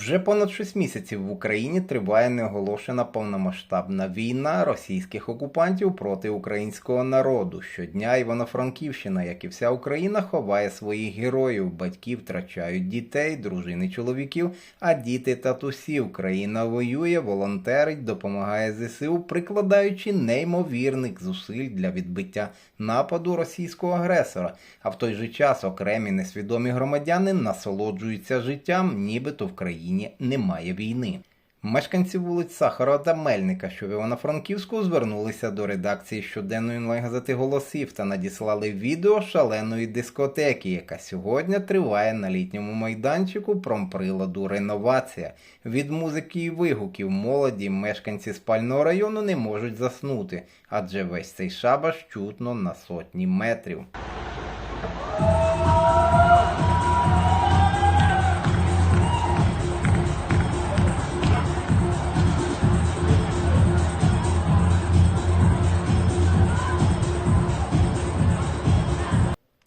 Вже понад 6 місяців в Україні триває неоголошена повномасштабна війна російських окупантів проти українського народу. Щодня Івано-Франківщина, як і вся Україна, ховає своїх героїв. Батьки втрачають дітей, дружини чоловіків, а діти татусів. Країна воює, волонтерить, допомагає ЗСУ, прикладаючи неймовірних зусиль для відбиття нападу російського агресора. А в той же час окремі несвідомі громадяни насолоджуються життям, нібито в країні немає війни. Мешканці вулиць Сахарова та Мельника, що в Івано-Франківську, звернулися до редакції щоденної онлайн-газети голосів та надіслали відео шаленої дискотеки, яка сьогодні триває на літньому майданчику промприладу Реновація. Від музики і вигуків молоді мешканці спального району не можуть заснути, адже весь цей шабаш чутно на сотні метрів.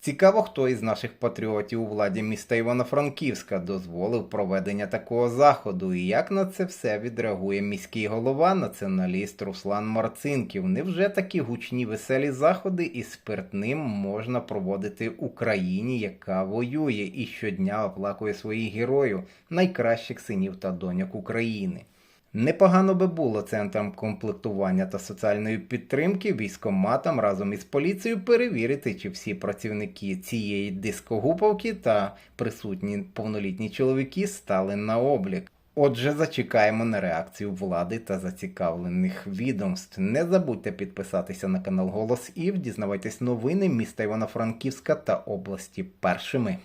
Цікаво, хто із наших патріотів у владі міста Івано-Франківська дозволив проведення такого заходу, і як на це все відреагує міський голова, націоналіст Руслан Марцинків. Невже такі гучні веселі заходи із спиртним можна проводити в Україні, яка воює і щодня оплакує своїх героїв, найкращих синів та доньок України? Непогано би було центрам комплектування та соціальної підтримки військоматам разом із поліцією перевірити, чи всі працівники цієї дискогуповки та присутні повнолітні чоловіки стали на облік. Отже, зачекаємо на реакцію влади та зацікавлених відомств. Не забудьте підписатися на канал Голос Ів, дізнавайтесь новини міста Івано-Франківська та області першими.